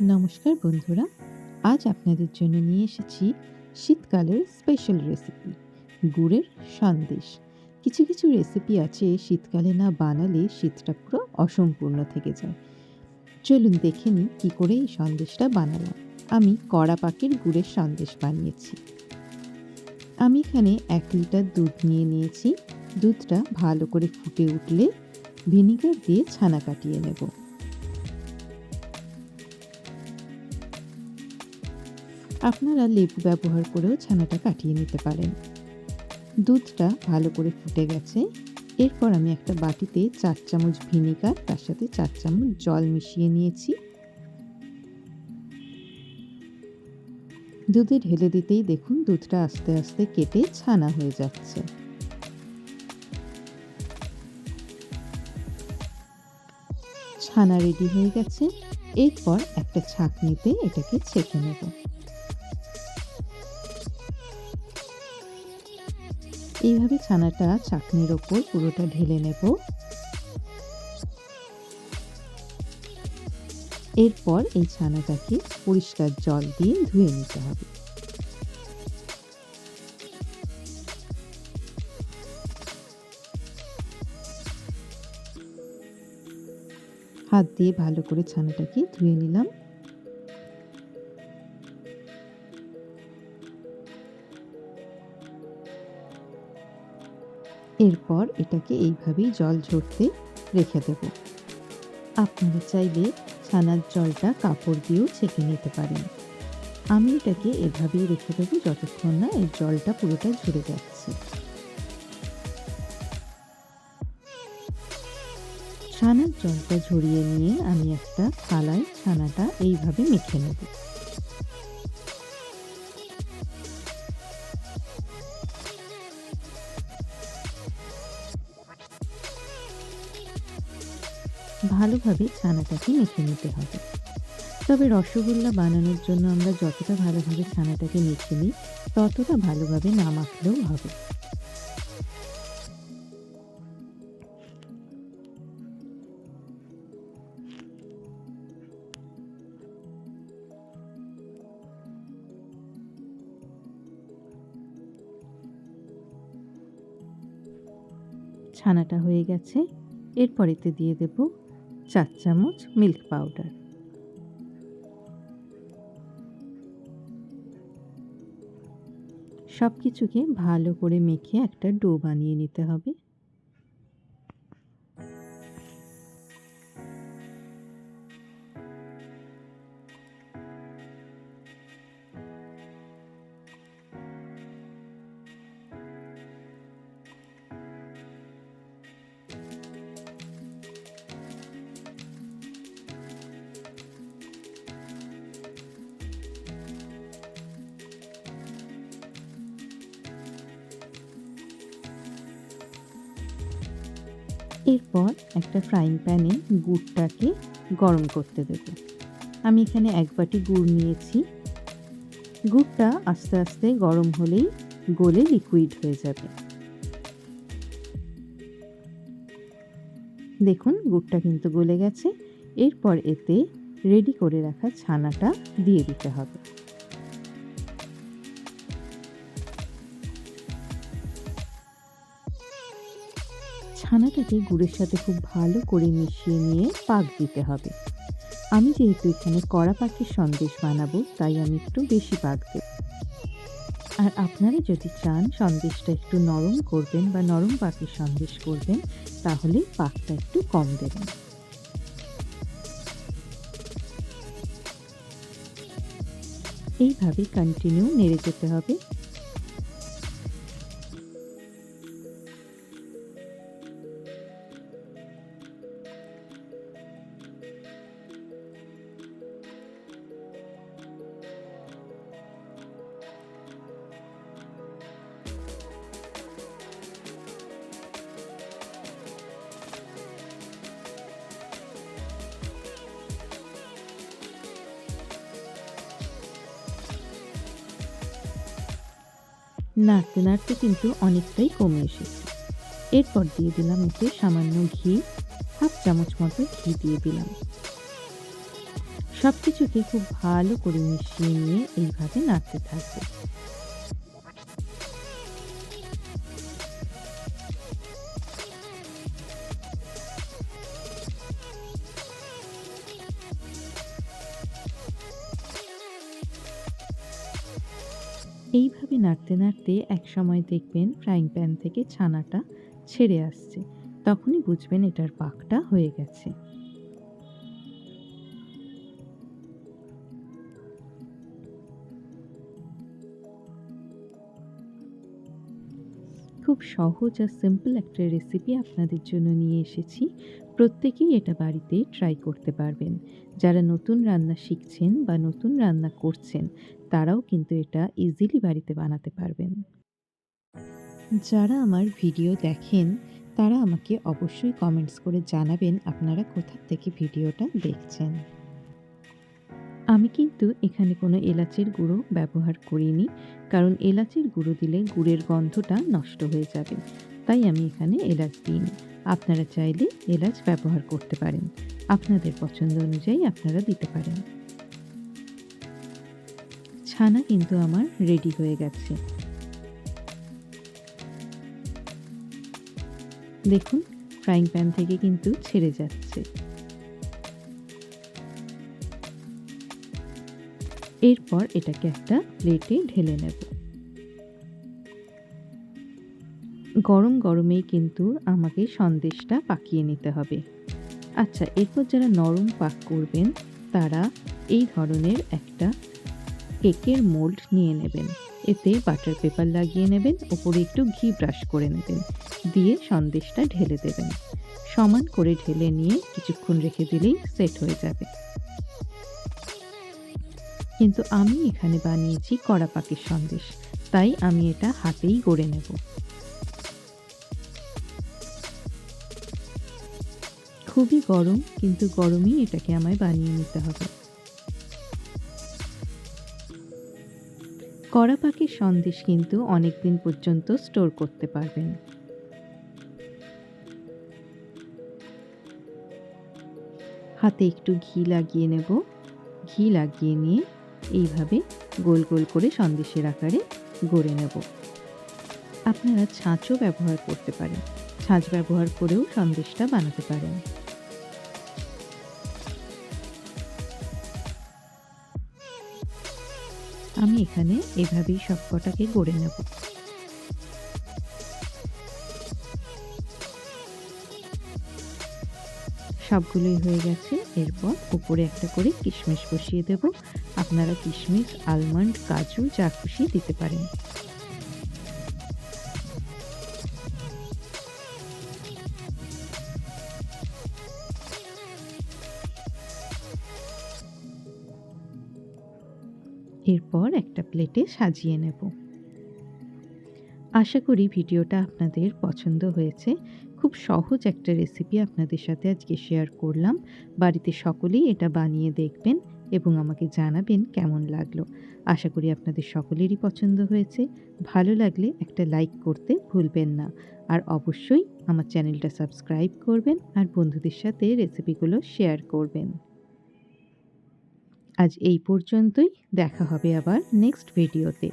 নমস্কার বন্ধুরা, আজ আপনাদের জন্য নিয়ে এসেছি শীতকালের স্পেশাল রেসিপি গুড়ের সন্দেশ। কিছু কিছু রেসিপি আছে শীতকালে না বানালে শীতটা পুরো অসম্পূর্ণ থেকে যায়। চলুন দেখে নিই কী করে এই সন্দেশটা বানালাম। আমি কড়া পাকের গুড়ের সন্দেশ বানিয়েছি। আমি এখানে এক লিটার দুধ নিয়ে নিয়েছি। দুধটা ভালো করে ফুটে উঠলে ভিনিগার দিয়ে ছানা কাটিয়ে নেব। আপনারা লেবু ব্যবহার করেও ছানাটা কাটিয়ে নিতে পারেন। দুধটা ভালো করে ফুটে গেছে। এরপর আমি একটা বাটিতে চার চামচ ভিনিগার, তার সাথে চার চামচ জল মিশিয়ে নিয়েছি। দুধে ঢেলে দিতেই দেখুন দুধটা আস্তে আস্তে কেটে ছানা হয়ে যাচ্ছে। ছানা রেডি হয়ে গেছে। এরপর একটা ছাঁকনিতে এটাকে ছেঁকে নেব। এইভাবে ছানাটা চাকনির ওপর পুরোটা ঢেলে নেব। এরপর এই ছানাটাকে পরিষ্কার জল দিয়ে ধুয়ে নিতে হবে। হাত দিয়ে ভালো করে ছানাটাকে ধুয়ে নিলাম। এরপর এটাকে এইভাবেই জল ঝরতে রেখে দেব। আপনারা চাইলে ছানার জলটা কাপড় দিয়েও ছেঁকে নিতে পারেন। আমি এটাকে এভাবেই রেখে দেবো যতক্ষণ না এই জলটা পুরোটা ঝরে যাচ্ছে। ছানার জলটা ঝরিয়ে নিয়ে আমি একটা থালায় ছানাটা এইভাবে মেখে নেব। ভালোভাবে ছানাটাকে মেখে নিতে হবে। তবে রসগোল্লা বানানোর জন্য আমরা যতটা ভালোভাবে ছানাটাকে মেখে নিই, ততটা ভালোভাবে না মাখলেও হবে। ছানাটা হয়ে গেছে। এরপরেতে দিয়ে দেব চার চামচ মিল্ক পাউডার। সব কিছুকে ভালো করে মেখে একটা ডো বানিয়ে নিতে হবে। এরপর একটা ফ্রাইং প্যানে গুড়টাকে গরম করতে দেব। আমি এখানে এক বাটি গুড় নিয়েছি। গুড়টা আস্তে আস্তে গরম হলেই গলে লিকুইড হয়ে যাবে। দেখুন, গুড়টা কিন্তু গলে গেছে। এরপর এতে রেডি করে রাখা ছানাটা দিয়ে দিতে হবে। ছানাটাকে গুড়ের সাথে খুব ভালো করে মিশিয়ে নিয়ে পাক দিতে হবে। আমি যেহেতু এখানে কড়া পাখির সন্দেশ বানাবো, তাই আমি একটু বেশি পাক দেব। আর আপনারা যদি চান সন্দেশটা একটু নরম করবেন বা নরম পাখির সন্দেশ করবেন, তাহলে পাকটা একটু কম দেবেন। এইভাবে কন্টিনিউ নেড়ে যেতে হবে। নাড়তে নাড়তে কিন্তু অনেকটাই কমে এসেছে। এরপর দিয়ে দিলাম এতে সামান্য ঘি, হাফ চামচ মতো ঘি দিয়ে দিলাম। সব কিছুকে খুব ভালো করে মিশিয়ে নিয়ে এইভাবে নাড়তে থাকব। এইভাবে নাড়তে নাড়তে এক সময় দেখবেন ফ্রাইং প্যান থেকে ছানাটা ছেড়ে আসছে। তখনই বুঝবেন এটার পাকটা হয়ে গেছে। খুব সহজ আর সিম্পল একটা রেসিপি আপনাদের জন্য নিয়ে এসেছি। প্রত্যেকেই এটা বাড়িতে ট্রাই করতে পারবেন। যারা নতুন রান্না শিখছেন বা নতুন রান্না করছেন, তারাও কিন্তু এটা ইজিলি বাড়িতে বানাতে পারবেন। যারা আমার ভিডিও দেখেন, তারা আমাকে অবশ্যই কমেন্টস করে জানাবেন আপনারা কোথা থেকে ভিডিওটা দেখছেন। আমি কিন্তু এখানে কোনো এলাচের গুঁড়ো ব্যবহার করিনি, কারণ এলাচের গুঁড়ো দিলে গুড়ের গন্ধটা নষ্ট হয়ে যাবে। তাই আমি এখানে এলাচ দিইনি। আপনারা চাইলে এলাচ ব্যবহার করতে পারেন। আপনাদের পছন্দ অনুযায়ী আপনারা দিতে পারেন। ছানা কিন্তু আমার রেডি হয়ে গেছে। দেখুন ফ্রাইং প্যান থেকে কিন্তু ছেড়ে যাচ্ছে। এরপর এটাকে একটা প্লেটে ঢেলে নেব। গরম গরমেই কিন্তু আমাকে সন্দেশটা পাকিয়ে নিতে হবে। আচ্ছা এরপর যারা নরম পাক করবেন, তারা এই ধরনের একটা কেকের মোল্ড নিয়ে নেবেন। এতে বাটার পেপার লাগিয়ে নেবেন, ওপরে একটু ঘি ব্রাশ করে নেবেন। দিয়ে সন্দেশটা ঢেলে দেবেন। সমান করে ঢেলে নিয়ে কিছুক্ষণ রেখে দিলেই সেট হয়ে যাবে। কিন্তু আমি এখানে বানিয়েছি কড়া পাখির সন্দেশ। তাই আমি এটা হাতেই গড়ে নেব। খুবই গরম, কিন্তু গরমই এটাকে আমায় বানিয়ে নিতে হবে। কড়া পাখির সন্দেশ কিন্তু অনেক দিন পর্যন্ত স্টোর করতে পারবেন। হাতে একটু ঘি লাগিয়ে নেব। ঘি লাগিয়ে নিয়ে এইভাবে গোল গোল করে সন্দেশের আকারে গড়ে নেব। আপনারা ছাঁচও ব্যবহার করতে পারেন। ছাঁচ ব্যবহার করেও সন্দেশটা বানাতে পারেন। আমি এখানে এভাবেই সব কটাকে গড়ে নেব। সবগুলোই হয়ে গেছে। এরপর উপরে একটা করে কিশমিশ বসিয়ে দেব। আপনারা কিশমিশ আলমন্ড কাজু, যা খুশি দিতে পারেন। এরপর একটা প্লেটে সাজিয়ে নেব। আশা করি ভিডিওটা আপনাদের পছন্দ হয়েছে। খুব সহজ একটা রেসিপি আপনাদের সাথে আজকে শেয়ার করলাম। বাড়িতে সকলেই এটা বানিয়ে দেখবেন। এবং আমাকে জানাবেন কেমন লাগল। আশা করি আপনাদের সকলেরই পছন্দ হয়েছে। ভালো লাগলে একটা লাইক করতে ভুলবেন না। আর অবশ্যই আমার চ্যানেলটা সাবস্ক্রাইব করবেন আর বন্ধুদের সাথে রেসিপিগুলো শেয়ার করবেন। আজ এই পর্যন্তই। দেখা হবে আবার নেক্সট ভিডিওতে।